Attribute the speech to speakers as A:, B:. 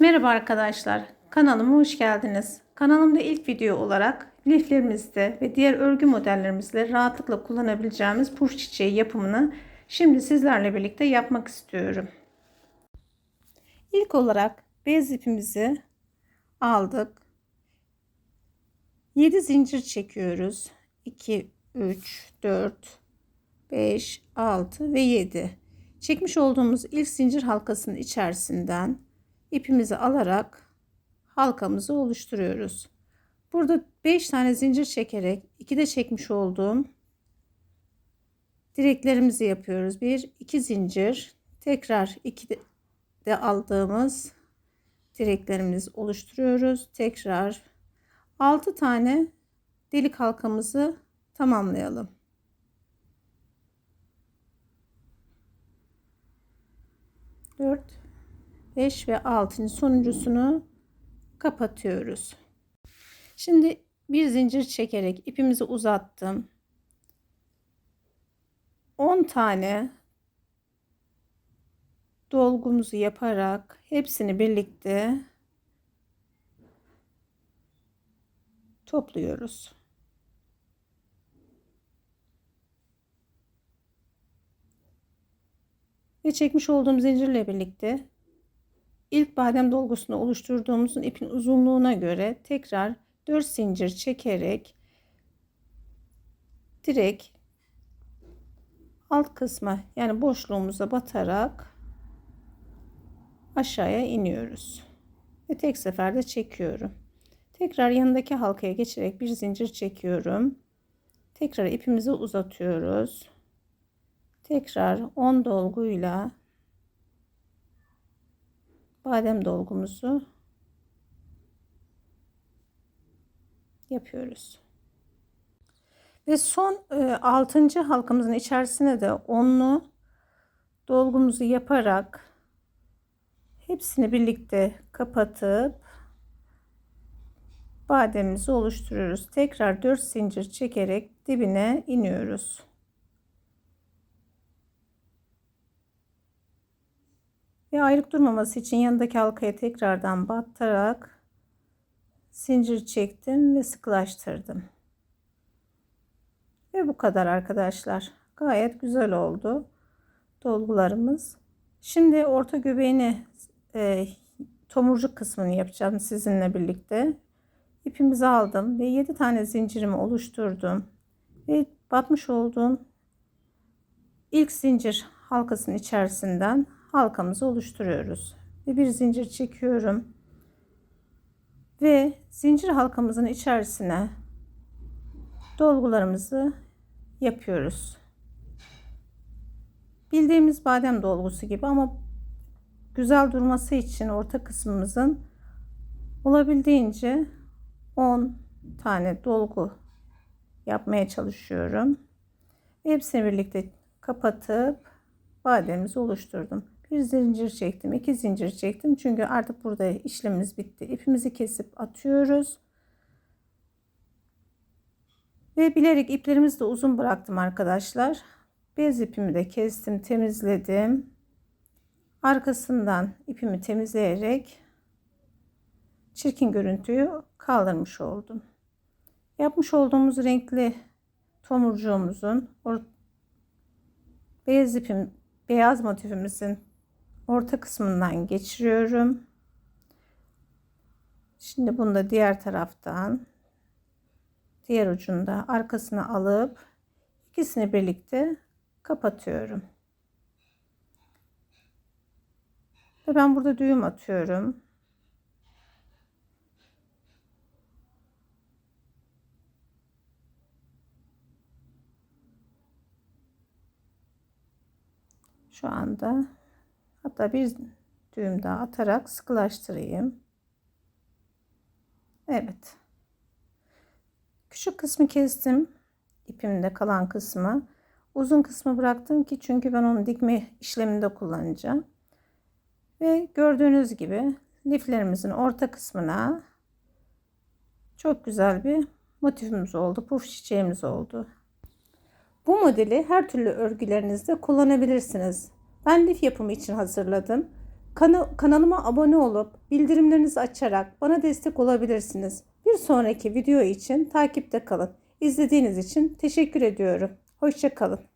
A: Merhaba arkadaşlar, kanalıma hoş geldiniz. Kanalımda ilk video olarak liflerimizde ve diğer örgü modellerimizle rahatlıkla kullanabileceğimiz puf çiçeği yapımını şimdi sizlerle birlikte yapmak istiyorum. İlk olarak bez ipimizi aldık. 7 zincir çekiyoruz. 2, 3, 4, 5, 6 ve 7. Çekmiş olduğumuz ilk zincir halkasının içerisinden ipimizi alarak halkamızı oluşturuyoruz. Burada 5 tane zincir çekerek 2 de çekmiş olduğum direklerimizi yapıyoruz. 1 2 zincir tekrar 2 de, aldığımız direklerimizi oluşturuyoruz. Tekrar 6 tane delik halkamızı tamamlayalım. Dört 5 ve 6. sonuncusunu kapatıyoruz. Şimdi bir zincir çekerek ipimizi uzattım. 10 tane dolgumuzu yaparak hepsini birlikte topluyoruz. Ve çekmiş olduğum zincirle birlikte ilk badem dolgusunu oluşturduğumuzun ipin uzunluğuna göre tekrar 4 zincir çekerek direkt alt kısma yani boşluğumuza batarak aşağıya iniyoruz. Ve tek seferde çekiyorum. Tekrar yanındaki halkaya geçerek bir zincir çekiyorum. Tekrar ipimizi uzatıyoruz. Tekrar 10 dolguyla badem dolgumuzu yapıyoruz. Ve son e, 6. halkamızın içerisine de onlu dolgumuzu yaparak hepsini birlikte kapatıp bademimizi oluşturuyoruz. Tekrar 4 zincir çekerek dibine iniyoruz. Ve ayrık durmaması için yanındaki halkaya tekrardan battarak zincir çektim ve sıkılaştırdım. Ve bu kadar arkadaşlar. Gayet güzel oldu dolgularımız. Şimdi orta göbeğini e, tomurcuk kısmını yapacağım sizinle birlikte. İpimizi aldım ve 7 tane zincirimi oluşturdum. Ve batmış olduğum ilk zincir halkasının içerisinden halkamızı oluşturuyoruz. Ve bir zincir çekiyorum. Ve zincir halkamızın içerisine dolgularımızı yapıyoruz. Bildiğimiz badem dolgusu gibi ama güzel durması için orta kısmımızın olabildiğince 10 tane dolgu yapmaya çalışıyorum. Hepsini birlikte kapatıp bademimizi oluşturdum. Bir zincir çektim, iki zincir çektim. Çünkü artık burada işlemimiz bitti. İpimizi kesip atıyoruz. Ve bilerek iplerimizi de uzun bıraktım arkadaşlar. Bez ipimi de kestim, temizledim. Arkasından ipimi temizleyerek çirkin görüntüyü kaldırmış oldum. Yapmış olduğumuz renkli tomurcuğumuzun beyaz ipim beyaz motifimizin orta kısmından geçiriyorum. Şimdi bunu da diğer taraftan diğer ucunda arkasına alıp ikisini birlikte kapatıyorum. Ve ben burada düğüm atıyorum. Şu anda hatta bir düğüm daha atarak sıkılaştırayım. Evet. Küçük kısmı kestim. İpimde kalan kısmı. Uzun kısmı bıraktım ki çünkü ben onu dikme işleminde kullanacağım. Ve gördüğünüz gibi liflerimizin orta kısmına çok güzel bir motifimiz oldu. Puf çiçeğimiz oldu. Bu modeli her türlü örgülerinizde kullanabilirsiniz. Ben lif yapımı için hazırladım. Kana- kanalıma abone olup bildirimlerinizi açarak bana destek olabilirsiniz. Bir sonraki video için takipte kalın. İzlediğiniz için teşekkür ediyorum. Hoşça kalın.